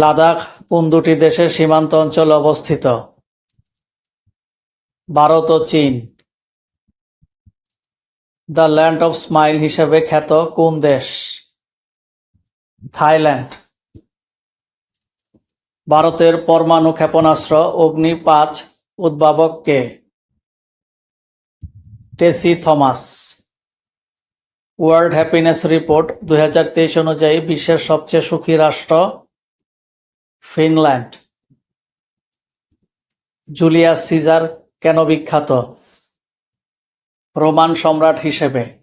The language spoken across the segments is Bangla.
লাদাখ কোন দুটি দেশের সীমান্ত অঞ্চলে অবস্থিত। ভারত ও চীন। দ্য ল্যান্ড অফ স্মাইল হিসেবে খ্যাত কোন দেশ? থাইল্যান্ড। ভারতের পরমাণু ক্ষেপণাস্ত্র অগ্নি পাঁচ উদ্ভাবক কে? Tessy Thomas. World happiness report দু হাজার তেইশ অনুযায়ী বিশ্বের সবচেয়ে সুখী রাষ্ট্র ফিনল্যান্ড। জুলিয়াস সিজার কেন বিখ্যাত? রোমান সম্রাট হিসেবে।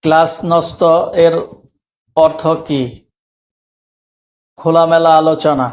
ক্লাসনস্ত এর অর্থ কি? খোলামেলা আলোচনা।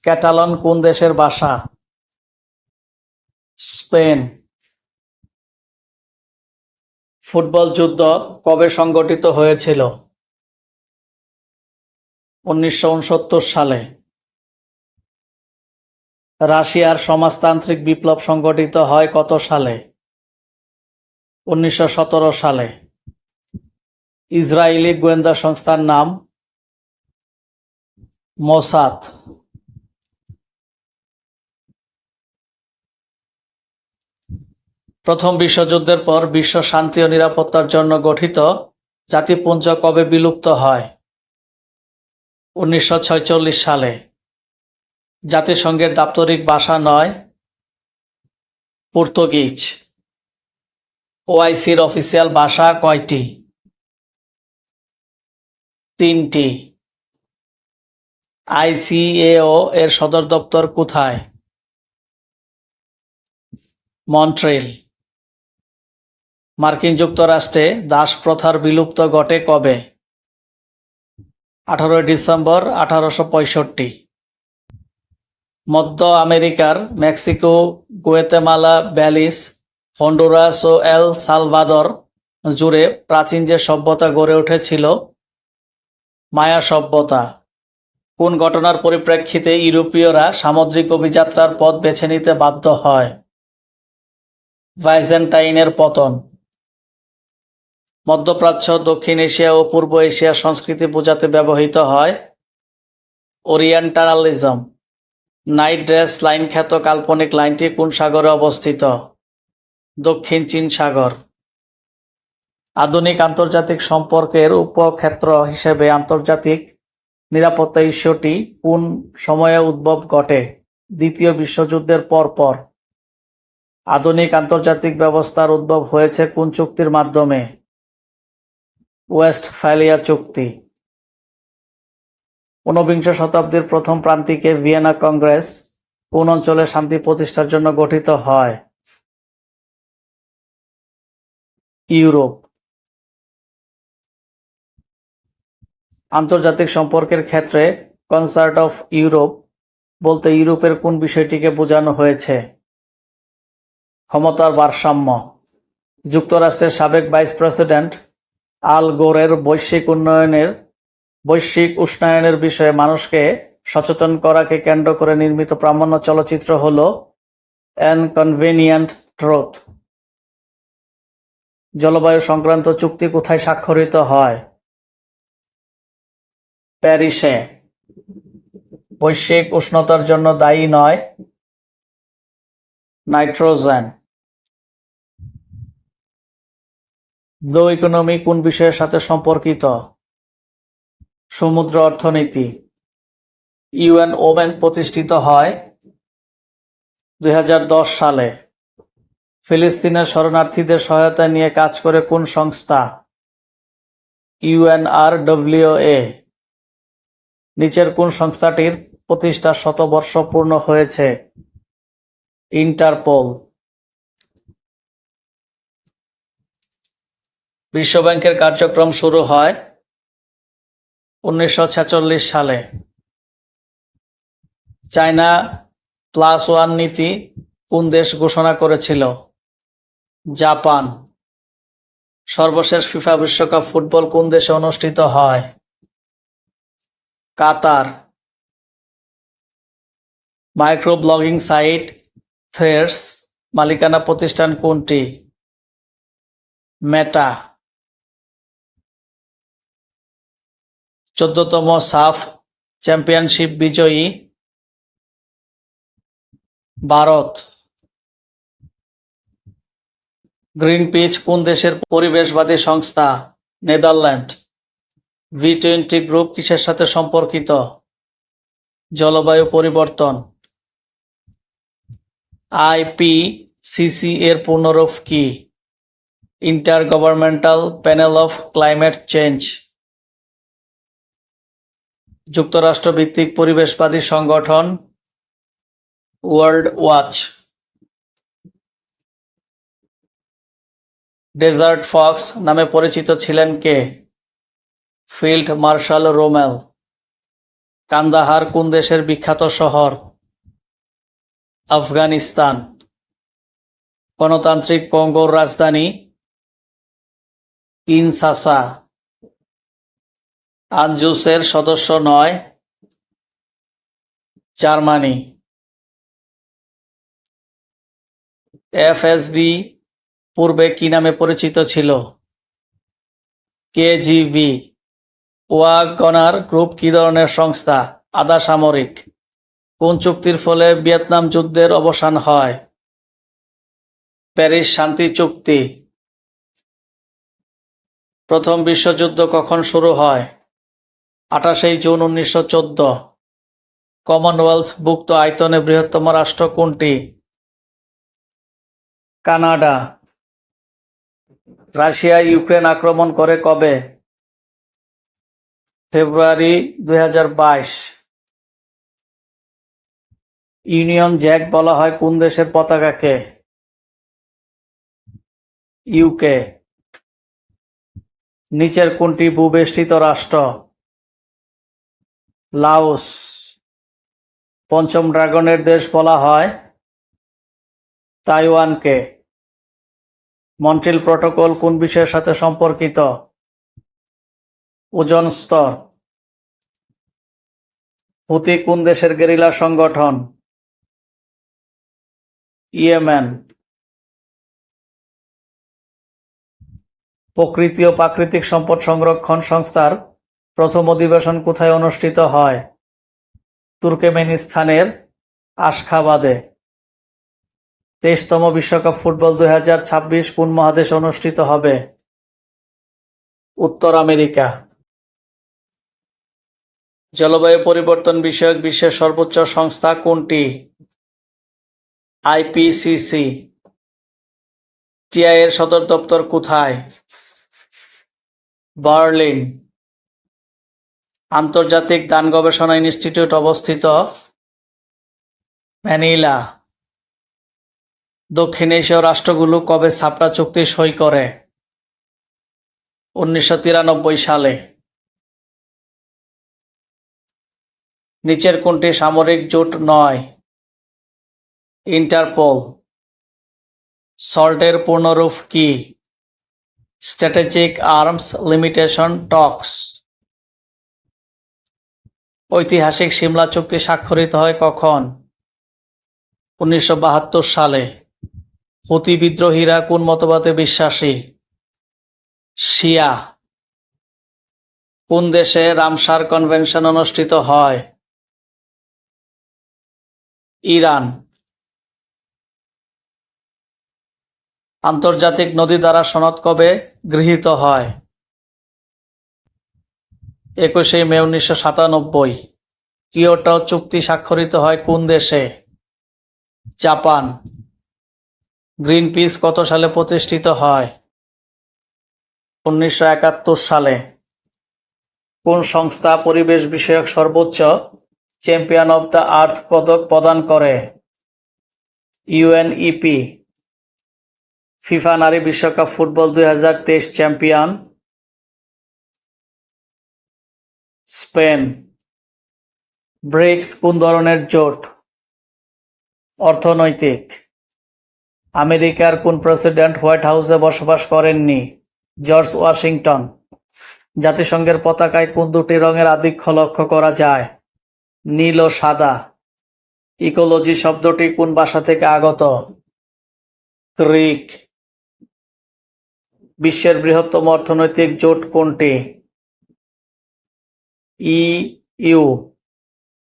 ক্যাটালন কোন দেশের ভাষা? স্পেন। ফুটবল যুদ্ধ কবে সংগঠিত হয়েছিল? উনিশশো উনসত্তর সালে রাশিয়ার সমাজতান্ত্রিক বিপ্লব সংগঠিত হয় কত সালে? উনিশশো সতেরো সালে। ইসরায়েলি গোয়েন্দা সংস্থার নাম মোসাদ। প্রথম বিশ্বযুদ্ধের পর বিশ্ব শান্তি ও নিরাপত্তার জন্য গঠিত জাতিপুঞ্জ কবে বিলুপ্ত হয়? উনিশশো সালে। জাতিসংঘের দাপ্তরিক ভাষা নয়, পর্তুগিজ। ওআইসির অফিসিয়াল ভাষা কয়টি? তিনটি। আইসিএও এর সদর দপ্তর কোথায়? মন্ট্রেল। মার্কিন যুক্তরাষ্ট্রে দাস প্রথার বিলুপ্ত ঘটে কবে? আঠারোই ডিসেম্বর আঠারোশো পঁয়ষট্টি। মধ্য আমেরিকার মেক্সিকো, গুয়েতেমালা, ব্যালিস, হন্ডুরাস ও এল সালভাদর জুড়ে প্রাচীন যে সভ্যতা গড়ে উঠেছিল, মায়া সভ্যতা। কোন ঘটনার পরিপ্রেক্ষিতে ইউরোপীয়রা সামুদ্রিক অভিযাত্রার পথ বেছে নিতে বাধ্য হয়? ভাইজেন্টাইনের পতন। মধ্যপ্রাচ্য, দক্ষিণ এশিয়া ও পূর্ব এশিয়া সংস্কৃতি বোঝাতে ব্যবহৃত হয় ওরিয়েন্টালিজম নাইট ড্রেস, লাইন খ্যাত কাল্পনিক লাইনটি কোন সাগরে অবস্থিত? দক্ষিণ চীন সাগর। আধুনিক আন্তর্জাতিক সম্পর্কের উপক্ষেত্র হিসেবে আন্তর্জাতিক নিরাপত্তা ইস্যুটি কোন সময়ে উদ্ভব ঘটে? দ্বিতীয় বিশ্বযুদ্ধের পর পর। আধুনিক আন্তর্জাতিক ব্যবস্থার উদ্ভব হয়েছে কোন চুক্তির মাধ্যমে? ওয়েস্টফ্যালিয়া চুক্তি। ঊনবিংশ শতাব্দীর প্রথম প্রান্তিকে ভিয়েনা কংগ্রেস কোন অঞ্চলে শান্তি প্রতিষ্ঠার জন্য গঠিত হয়? ইউরোপ। আন্তর্জাতিক সম্পর্কের ক্ষেত্রে কনসার্ট অফ ইউরোপ বলতে ইউরোপের কোন বিষয়টিকে বোঝানো হয়েছে? ক্ষমতার ভারসাম্য। যুক্তরাষ্ট্রের সাবেক ভাইস প্রেসিডেন্ট আল গোরের বৈশ্বিক উন্নয়নের, বৈশ্বিক উষ্ণায়নের বিষয়ে মানুষকে সচেতন করাকে কেন্দ্র করে নির্মিত প্রামাণ্য চলচ্চিত্র হল অ্যান কনভেনিয়েন্ট ট্রুথ জলবায়ু সংক্রান্ত চুক্তি কোথায় স্বাক্ষরিত হয়? প্যারিসে। বৈশ্বিক উষ্ণতার জন্য দায়ী নয় নাইট্রোজেন। ব্লু ইকোনমি কোন বিষয়ের সাথে সম্পর্কিত? সমুদ্র অর্থনীতি। ইউএন ওমেন প্রতিষ্ঠিত হয় দুই হাজার দশ সালে। ফিলিস্তিনের শরণার্থীদের সহায়তা নিয়ে কাজ করে কোন সংস্থা? ইউএনআরডব্লিউএ নিচের কোন সংস্থাটির প্রতিষ্ঠা শতবর্ষ পূর্ণ হয়েছে? ইন্টারপোল। বিশ্বব্যাংকের কার্যক্রম শুরু হয় উনিশশো ছেচল্লিশ সালে। চায়না প্লাস ওয়ান নীতি কোন দেশ ঘোষণা করেছিল? জাপান। সর্বশেষ ফিফা বিশ্বকাপ ফুটবল কোন দেশে অনুষ্ঠিত হয়? Qatar. Micro blogging site Threads মালিকানা প্রতিষ্ঠান কোনটি? মেটা। চোদ্দতম সাফ চ্যাম্পিয়নশিপ বিজয়ী ভারত। গ্রিন পিচ কোন দেশের পরিবেশবাদী সংস্থা? নেদারল্যান্ড। ভি টোয়েন্টি গ্রুপ কিসের সাথে সম্পর্কিত? জলবায়ু পরিবর্তন। আইপিসিসি এর পূর্ণরূপ কি? Intergovernmental panel of climate change. যুক্তরাষ্ট্র ভিত্তিক পরিবেশবাদী সংগঠন ওয়ার্ল্ড ওয়াচ ডেজার্ট ফক্স নামে পরিচিত ছিলেন কে? ফিল্ড মার্শাল রোমেল, কান্দাহার কোন দেশের বিখ্যাত শহর? আফগানিস্তান, গণতান্ত্রিক কঙ্গোর রাজধানী কিনসাসা। আনজুসের সদস্য নয়, জার্মানি। এফএসবি পূর্বে কি নামে পরিচিত ছিল? কেজিবি ওয়াগনার গ্রুপ কি ধরনের সংস্থা? আধা সামরিক। কোন চুক্তির ফলে ভিয়েতনাম যুদ্ধের অবসান হয়? প্যারিস শান্তি চুক্তি। প্রথম বিশ্বযুদ্ধ কখন শুরু হয়? আঠাশেই জুন উনিশশো চোদ্দ। কমনওয়েলথ ভুক্ত আয়তনে বৃহত্তম রাষ্ট্র কোনটি? কানাডা। রাশিয়া ইউক্রেন আক্রমণ করে কবে? ফেব্রুয়ারি দু হাজার বাইশ। ইউনিয়ন জ্যাক বলা হয় কোন দেশের পতাকাকে? ইউকে। নিচের কোনটি ভূবেষ্টিত রাষ্ট্র? লাওস। পঞ্চম ড্রাগনের দেশ বলা হয় তাইওয়ানকে। মন্ট্রিল প্রটোকল কোন বিষয়ের সাথে সম্পর্কিত? ওজন স্তর। হুতি কোন দেশের গেরিলা সংগঠন? ইয়েমেন। প্রকৃতি ও প্রাকৃতিক সম্পদ সংরক্ষণ সংস্থার প্রথম অধিবেশন কোথায় অনুষ্ঠিত হয়? তুর্কমেনিস্তানের আশখাবাদে। তেইশতম বিশ্বকাপ ফুটবল দুই হাজার ছাব্বিশ কোন মহাদেশে অনুষ্ঠিত হবে? উত্তর আমেরিকা। জলবায়ু পরিবর্তন বিষয়ক বিশ্বের সর্বোচ্চ সংস্থা কোনটি? আইপিসিসি টিআই এর সদর দপ্তর কোথায়? বার্লিন। আন্তর্জাতিক দান গবেষণা ইনস্টিটিউট অবস্থিত ম্যানিলা। দক্ষিণ এশীয় রাষ্ট্রগুলো কবে ছাপড়া চুক্তি সই করে? উনিশশো তিরানব্বই সালে। নিচের কোনটি সামরিক জোট নয়? ইন্টারপোল। সল্টের পূর্ণরূপ কি? Strategic arms limitation talks. ঐতিহাসিক সিমলা চুক্তি স্বাক্ষরিত হয় কখন? উনিশশো বাহাত্তর সালে। হুতি বিদ্রোহীরা কোন মতবাদে বিশ্বাসী? শিয়া। কোন দেশে রামসার কনভেনশন অনুষ্ঠিত হয়? ইরান। আন্তর্জাতিক নদী দ্বারা সনদ কবে গৃহীত হয়? একুশে মে উনিশশো সাতানব্বই। কিয়োটো চুক্তি স্বাক্ষরিত হয় কোন দেশে? জাপান। গ্রিন পিস কত সালে প্রতিষ্ঠিত হয়? উনিশশো একাত্তর সালে। কোন সংস্থা পরিবেশ বিষয়ক সর্বোচ্চ চ্যাম্পিয়ন অব দ্য আর্থ পদক প্রদান করে? ইউএনইপি। ফিফা নারী বিশ্বকাপ ফুটবল দুই হাজার তেইশ চ্যাম্পিয়ন স্পেন, ব্রিক্স কোন ধরনের জোট? অর্থনৈতিক। আমেরিকার কোন প্রেসিডেন্ট হোয়াইট হাউসে বসবাস করেননি? George Washington. জাতিসংঘের পতাকায় কোন দুটি রঙের আধিক্য লক্ষ্য করা যায়? নীল ও সাদা। ইকোলজি শব্দটি কোন ভাষা থেকে আগত? গ্রিক। বিশ্বের বৃহত্তম অর্থনৈতিক জোট কোনটি? e eu